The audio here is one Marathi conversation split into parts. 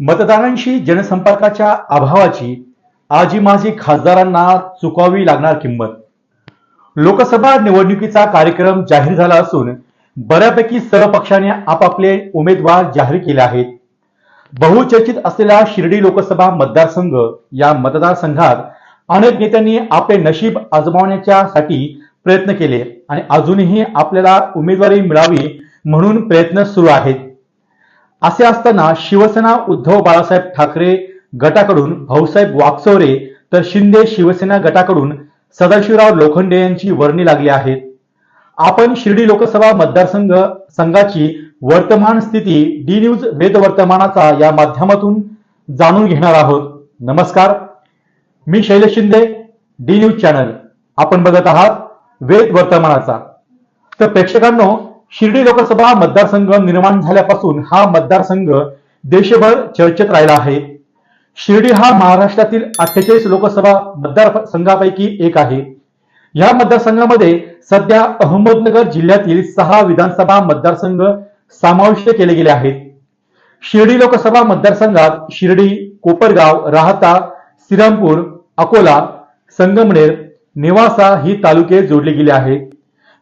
मतदारांशी जनसंपर्काच्या अभावाची आजी माजी खासदारांना चुकावी लागणार किंमत. लोकसभा निवडणुकीचा कार्यक्रम जाहीर झाला असून बऱ्यापैकी सर्व पक्षाने आपापले उमेदवार जाहीर केले आहेत. बहुचर्चित असलेला शिर्डी लोकसभा मतदारसंघ या मतदारसंघात अनेक नेत्यांनी आपले नशीब आजमावण्याच्यासाठी प्रयत्न केले आणि अजूनही आपल्याला उमेदवारी मिळावी म्हणून प्रयत्न सुरू आहेत. असे असताना शिवसेना उद्धव बाळासाहेब ठाकरे गटाकडून भाऊसाहेब वाकचौरे तर शिंदे शिवसेना गटाकडून सदाशिवराव लोखंडे यांची वर्णी लागली आहेत आपण शिर्डी लोकसभा मतदारसंघ संघाची वर्तमान स्थिती डी न्यूज वेद वर्तमानाचा या माध्यमातून जाणून घेणार आहोत. नमस्कार. मी Shailesh Shinde D news channel. आपण बघत आहात वेद वर्तमानाचा तर प्रेक्षकांनो शिर्डी लोकसभा मतदारसंघ निर्माण झाल्यापासून हा मतदारसंघ देशभर चर्चेत राहिला आहे. शिर्डी हा महाराष्ट्रातील अठ्ठेचाळीस लोकसभा मतदारसंघापैकी एक आहे. या मतदारसंघामध्ये सध्या अहमदनगर जिल्ह्यातील सहा विधानसभा मतदारसंघ समाविष्ट केले गेले आहेत. शिर्डी लोकसभा मतदारसंघात शिर्डी कोपरगाव राहता श्रीरामपूर अकोला संगमनेर नेवासा ही तालुके जोडले गेले आहेत.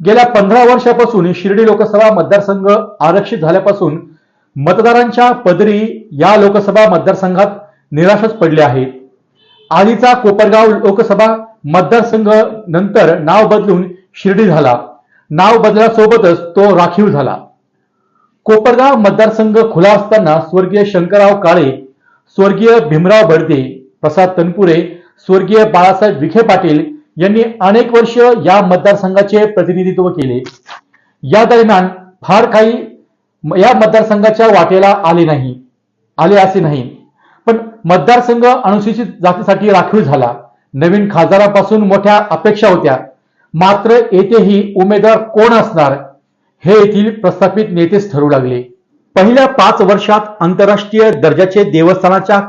गेल्या पंधरा वर्षापासून शिर्डी लोकसभा मतदारसंघ आरक्षित झाल्यापासून मतदारांच्या पदरी या लोकसभा मतदारसंघात निराशच पडले आहे आधीचा कोपरगाव लोकसभा मतदारसंघ नंतर नाव बदलून शिर्डी झाला. नाव बदलासोबतच तो राखीव झाला. कोपरगाव मतदारसंघ खुला असताना स्वर्गीय शंकरराव काळे स्वर्गीय भीमराव बडदे प्रसाद तनपुरे स्वर्गीय बाळासाहेब विखे पाटील यांनी अनेक वर्ष या मतदारसंघाचे प्रतिनिधित्व केले. या दरम्यान फार काही या मतदारसंघाच्या वाटेला आले नाही आले असे नाही. पण मतदारसंघ अनुसूचित जातीसाठी राखीव झाला. नवीन खासदारापासून मोठ्या अपेक्षा होत्या. मात्र येथेही उमेदवार कोण असणार हे येथील प्रस्थापित नेतेच ठरू लागले. पहिल्या पाच वर्षात आंतरराष्ट्रीय दर्जाचे देवस्थानाच्या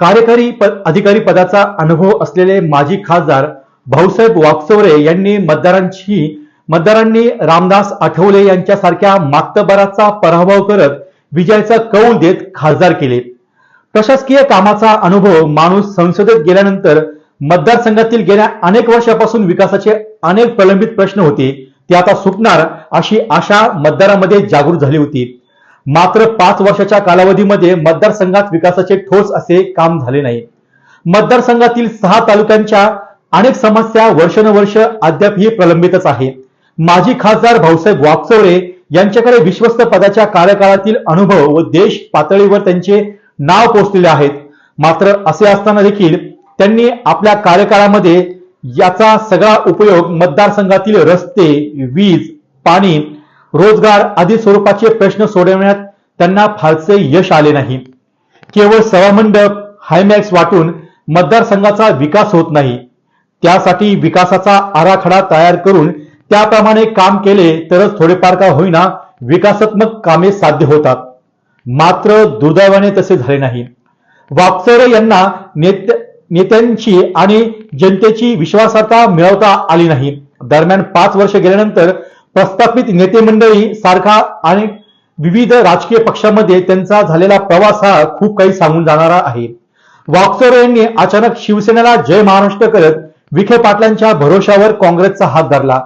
कार्यकारी पद अधिकारी पदाचा अनुभव असलेले माजी खासदार भाऊसाहेब वाकचौरे यांनी मतदारांची मतदारांनी रामदास आठवले यांच्यासारख्या मागतबराचा पराभव करत विजयाचा कौल देत खासदार केले. प्रशासकीय कामाचा अनुभव माणूस संसदेत गेल्यानंतर मतदारसंघातील गेल्या अनेक वर्षापासून विकासाचे अनेक प्रलंबित प्रश्न होते. ते आता सुटणार अशी आशा मतदारांमध्ये जागृत झाली होती. मात्र पाच वर्षाच्या कालावधीमध्ये मतदारसंघात विकासाचे ठोस असे काम झाले नाही. मतदारसंघातील सहा तालुक्यांच्या अनेक समस्या वर्षानुवर्ष अद्यापही प्रलंबितच आहे. माजी खासदार भाऊसाहेब वाकचौरे यांच्याकडे विश्वस्त पदाच्या कार्यकाळातील अनुभव व देश पातळीवर त्यांचे नाव पोचलेले आहेत. मात्र असे असताना देखील त्यांनी आपल्या कार्यकाळामध्ये याचा सगळा उपयोग मतदारसंघातील रस्ते वीज पाणी रोजगार आदी स्वरूपाचे प्रश्न सोडवण्यात त्यांना फारसे यश आले नाही. केवळ सभामंडप हायमॅक्स वाटून मतदारसंघाचा विकास होत नाही. त्यासाठी विकासाचा आराखडा तयार करून त्याप्रमाणे काम केले तरच थोडेफार का होईना विकासात्मक कामे साध्य होतात. मात्र दुर्दैवाने तसे झाले नाही. वापसरे यांना नेत्य नेत्यांची आणि जनतेची विश्वासार्हता मिळवता आली नाही. दरम्यान पाच वर्ष गेल्यानंतर प्रस्थापित नेते मंडळी सारखा आणि विविध राजकीय पक्षामध्ये त्यांचा झालेला प्रवास हा खूप काही सांगून जाणारा आहे. वाकचौरे यांनी अचानक शिवसेनेला जय महाराष्ट्र करत विखे पाटलांच्या भरोशावर काँग्रेसचा हात धरला.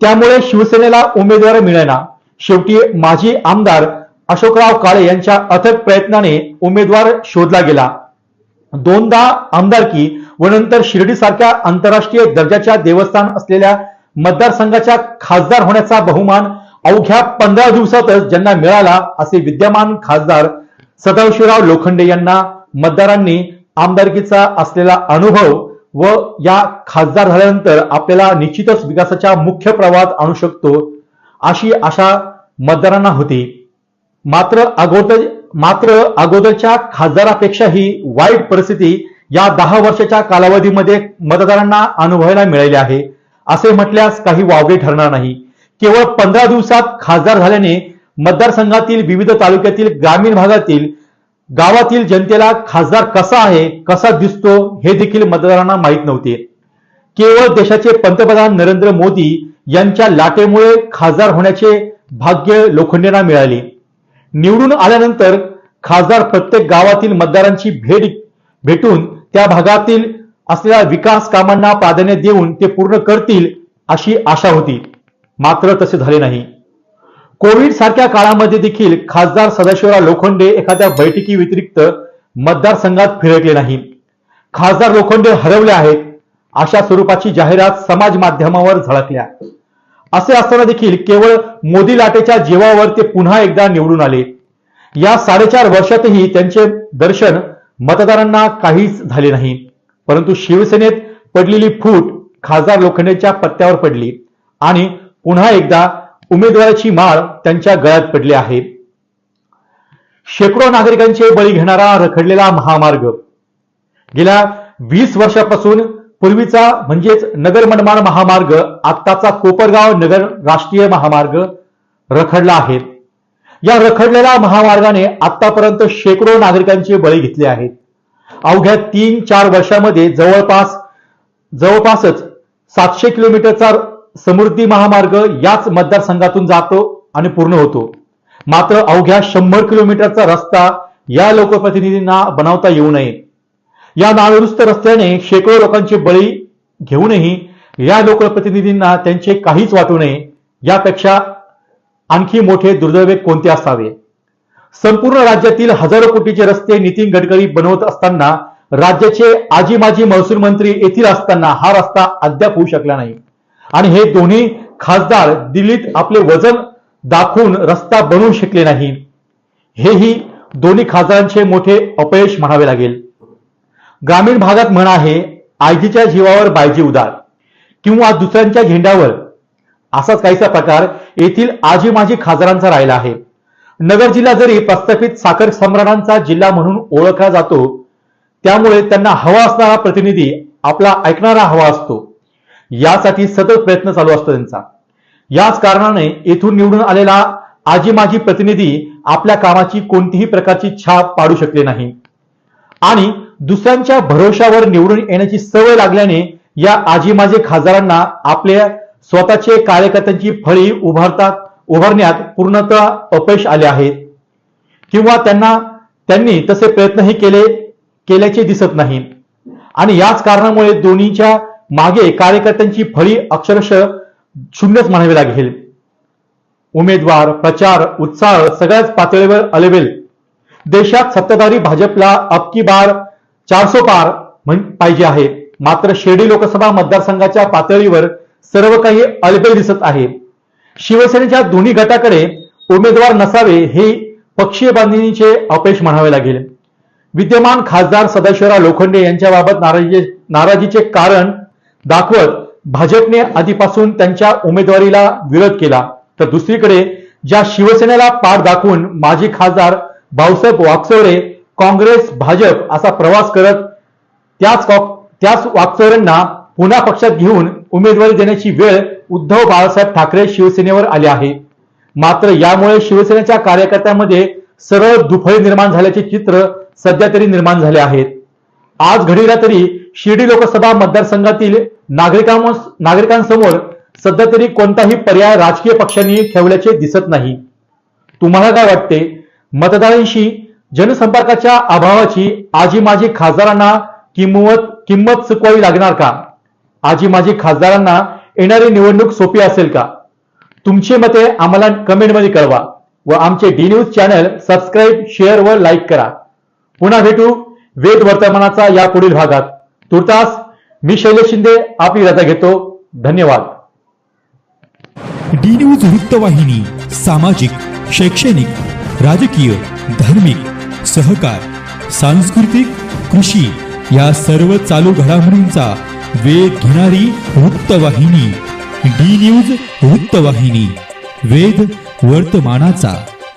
त्यामुळे शिवसेनेला उमेदवार मिळेना. शेवटी माजी आमदार अशोकराव काळे यांच्या अथक प्रयत्नाने उमेदवार शोधला गेला. दोनदा आमदारकी व नंतर शिर्डीसारख्या आंतरराष्ट्रीय दर्जाच्या देवस्थान असलेल्या मतदारसंघाच्या खासदार होण्याचा बहुमान अवघ्या पंधरा दिवसातच ज्यांना मिळाला असे विद्यमान खासदार सदाशिवराव लोखंडे यांना मतदारांनी आमदारकीचा असलेला अनुभव व या खासदार झाल्यानंतर आपल्याला निश्चितच विकासाच्या मुख्य प्रवाहात आणू शकतो अशी आशा मतदारांना होती. मात्र अगोदर मात्र अगोदरच्या खासदारापेक्षाही वाईट परिस्थिती या दहा वर्षाच्या कालावधीमध्ये मतदारांना अनुभवायला मिळाली आहे. असे म्हटल्यास काही वावगे ठरणार नाही. केवळ पंधरा दिवसात खासदार झाल्याने मतदारसंघातील विविध तालुक्यातील ग्रामीण भागातील गावातील जनतेला खासदार कसा आहे कसा दिसतो हे देखील मतदारांना माहीत नव्हते. केवळ देशाचे पंतप्रधान नरेंद्र मोदी यांच्या लाटेमुळे खासदार होण्याचे भाग्य लोखंडेंना मिळाले. निवडून आल्यानंतर खासदार प्रत्येक गावातील मतदारांची भेट भेटून त्या भागातील असलेल्या विकास कामांना प्राधान्य देऊन ते पूर्ण करतील अशी आशा होती. मात्र तसे झाले नाही. कोविड सारख्या काळामध्ये देखील खासदार सदाशिवराव लोखंडे एखाद्या बैठकी व्यतिरिक्त मतदारसंघात फिरकले नाही खासदार लोखंडे हरवले आहेत अशा स्वरूपाची जाहिरात समाज माध्यमावर झळकल्या. असे असताना देखील केवळ मोदी लाटेच्या जीवावर ते पुन्हा एकदा निवडून आले. या साडेचार वर्षातही त्यांचे दर्शन मतदारांना काहीच झाले नाही. परंतु शिवसेनेत पडलेली फूट खासदार लोखंडेच्या पत्त्यावर पडली आणि पुन्हा एकदा उमेदवाराची माळ त्यांच्या गळ्यात पडली आहे. शेकडो नागरिकांचे बळी घेणारा रखडलेला महामार्ग. गेल्या वीस वर्षापासून पूर्वीचा म्हणजेच नगर मनमाड महामार्ग आत्ताचा कोपरगाव नगर राष्ट्रीय महामार्ग रखडला आहे. या रखडलेल्या महामार्गाने आतापर्यंत शेकडो नागरिकांचे बळी घेतले आहेत. अवघ्या तीन चार वर्षामध्ये जवळपास जवळपासच सातशे किलोमीटरचा समृद्धी महामार्ग याच मतदारसंघातून जातो आणि पूर्ण होतो. मात्र अवघ्या शंभर किलोमीटरचा रस्ता या लोकप्रतिनिधींना बनवता येऊ नये. या नादुरुस्त रस्त्याने शेकडो लोकांचे बळी घेऊनही या लोकप्रतिनिधींना त्यांचे काहीच वाटू नये यापेक्षा आणखी मोठे दुर्दैव कोणते असावे? संपूर्ण राज्यातील हजारो कोटीचे रस्ते नितीन गडकरी बनवत असताना राज्याचे आजी माजी महसूल मंत्री येथील असताना हा रस्ता अद्याप होऊ शकला नाही. आणि हे दोन्ही खासदार दिल्लीत आपले वजन दाखवून रस्ता बनवू शकले नाही. हेही दोन्ही खासदारांचे मोठे अपयश म्हणावे लागेल. ग्रामीण भागात म्हण आहे आयजीच्या जीवावर बायजी उदार. किंवा दुसऱ्यांच्या झेंड्यावर. असाच काहीसा प्रकार येथील आजी माजी खासदारांचा राहिला आहे. नगर जिल्हा जरी प्रस्थापित साखर सम्राटांचा जिल्हा म्हणून ओळखला जातो त्यामुळे त्यांना हवा असणारा प्रतिनिधी आपला ऐकणारा हवा असतो. यासाठी सतत प्रयत्न चालू असतो त्यांचा. याच कारणाने येथून निवडून आलेला आजी माजी प्रतिनिधी आपल्या कामाची कोणतीही प्रकारची छाप पाडू शकले नाही. आणि दुसऱ्यांच्या भरोशावर निवडून येण्याची सवय लागल्याने या आजी माझे खासदारांना आपल्या स्वतःचे कार्यकर्त्यांची फळी उभारतात उभारण्यात पूर्णतः अपयश आले आहेत किंवा त्यांना त्यांनी तसे प्रयत्नही केले केल्याचे दिसत नाही. आणि याच कारणामुळे दोन्हीच्या मागे कार्यकर्त्यांची फळी अक्षरशः शून्यच म्हणावी लागेल. उमेदवार प्रचार उत्साह सगळ्याच पातळीवर अलेवेल देशात सत्ताधारी भाजपला अबकी बार चारसो पार पाहिजे आहे. मात्र शिर्डी लोकसभा मतदारसंघाच्या पातळीवर सर्व काही अलबेल दिसत आहे. शिवसेनेच्या दोन्ही गटाकडे उमेदवार नसावे हे पक्षीय बांधणीचे अपयश म्हणावे लागेल. विद्यमान खासदार सदाशिवराव लोखंडे यांच्याबाबत नाराजी नाराजीचे कारण दाखवत भाजपने आधीपासून त्यांच्या उमेदवारीला विरोध केला. तर दुसरीकडे ज्या शिवसेनेला पाठ दाखवून माजी खासदार भाऊसाहेब वाकचौरे काँग्रेस भाजप असा प्रवास करत त्याच त्याच वाकचौरेंना पुन्हा पक्षात घेऊन उमेदवारी देण्याची वेळ उद्धव बाळासाहेब ठाकरे शिवसेनेवर आली आहे. मात्र यामुळे शिवसेनेच्या कार्यकर्त्यांमध्ये सरळ दुफळी निर्माण झाल्याचे चित्र सध्या तरी निर्माण झाले आहेत. आज घडीला तरी शिर्डी लोकसभा मतदारसंघातील नागरिकांसमोर सध्या तरी कोणताही पर्याय राजकीय पक्षांनी ठेवल्याचे दिसत नाही. तुम्हाला काय वाटते? मतदारांशी जनसंपर्काच्या अभावाची आजी माजी खासदारांना किंमत किंमत चुकवावी लागणार का? आजी माजी खासदारांना येणारी निवडणूक सोपी असेल का? तुमची मते आम्हाला कमेंटमध्ये कळवा व आमचे D news channel subscribe share व लाईक करा. पुन्हा भेटू वेद वर्तमानाचा या पुढील भागात. तुर्तास मी शैलेश शिंदे आपली रजा घेतो. धन्यवाद. डी न्यूज वृत्तवाहिनी सामाजिक शैक्षणिक राजकीय धार्मिक सहकार सांस्कृतिक कृषी या सर्व चालू घडामोडींचा वेध घेणारी वृत्तवाहिनी डी न्यूज वृत्तवाहिनी वेध वर्तमानाचा.